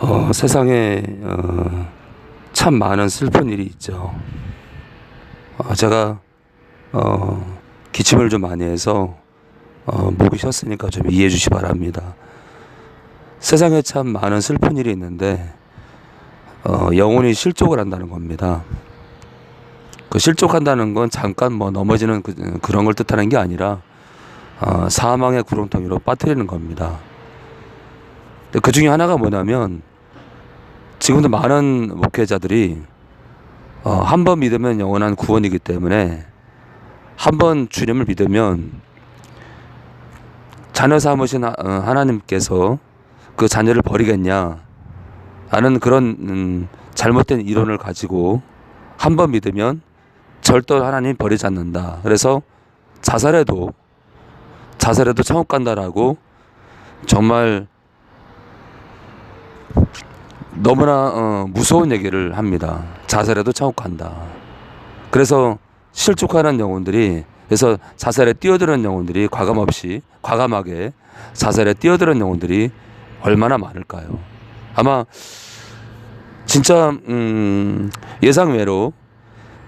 어, 세상에 어, 참 많은 슬픈 일이 있죠. 어, 제가 어, 기침을 좀 많이 해서 어, 목이 쉬었으니까 좀 이해해 주시 기 바랍니다. 세상에 참 많은 슬픈 일이 있는데 어, 영혼이 실족을 한다는 겁니다. 그 실족한다는 건 잠깐 뭐 넘어지는 그, 그런 걸 뜻하는 게 아니라 어, 사망의 구렁텅이로 빠뜨리는 겁니다. 그 중에 하나가 뭐냐면 지금도 많은 목회자들이 어, 한 번 믿으면 영원한 구원이기 때문에 한 번 주님을 믿으면 자녀 삼으신 하- 어, 하나님께서 그 자녀를 버리겠냐 라는 그런 음, 잘못된 이론을 가지고 한 번 믿으면 절대 하나님 버리지 않는다. 그래서 자살해도 자살해도 천국 간다라고 정말 너무나 어, 무서운 얘기를 합니다. 자살해도 천국 간다. 그래서 실족하는 영혼들이 그래서 자살에 뛰어드는 영혼들이 과감 없이 과감하게 자살에 뛰어드는 영혼들이 얼마나 많을까요? 아마 진짜 음, 예상외로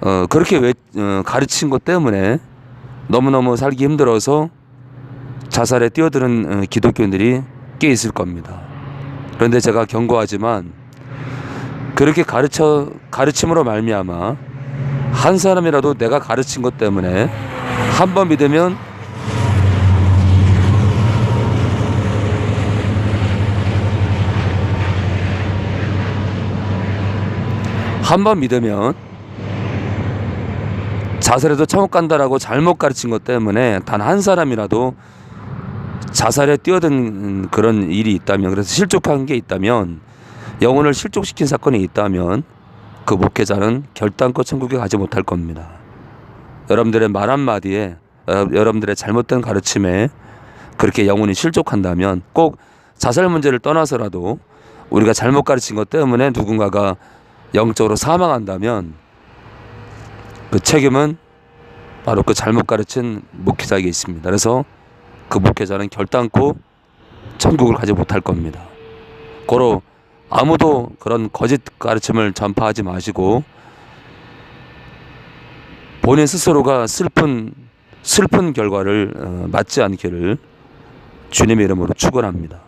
어, 그렇게 외, 어, 가르친 것 때문에 너무너무 살기 힘들어서 자살에 뛰어드는 어, 기독교인들이 꽤 있을 겁니다. 그런데 제가 경고하지만 그렇게 가르쳐 가르침으로 말미암아 한 사람이라도 내가 가르친 것 때문에 한 번 믿으면 한 번 믿으면 자살해도 천국 간다라고 잘못 가르친 것 때문에 단 한 사람이라도 자살에 뛰어든 그런 일이 있다면 그래서 실족한 게 있다면 영혼을 실족시킨 사건이 있다면 그 목회자는 결단코 천국에 가지 못할 겁니다. 여러분들의 말 한마디에 어, 여러분들의 잘못된 가르침에 그렇게 영혼이 실족한다면 꼭 자살 문제를 떠나서라도 우리가 잘못 가르친 것 때문에 누군가가 영적으로 사망한다면 그 책임은 바로 그 잘못 가르친 목회자에게 있습니다. 그래서 그 목회자는 결단코 천국을 가지 못할 겁니다. 고로 아무도 그런 거짓 가르침을 전파하지 마시고 본인 스스로가 슬픈 슬픈 결과를 어, 맞지 않기를 주님의 이름으로 축원합니다.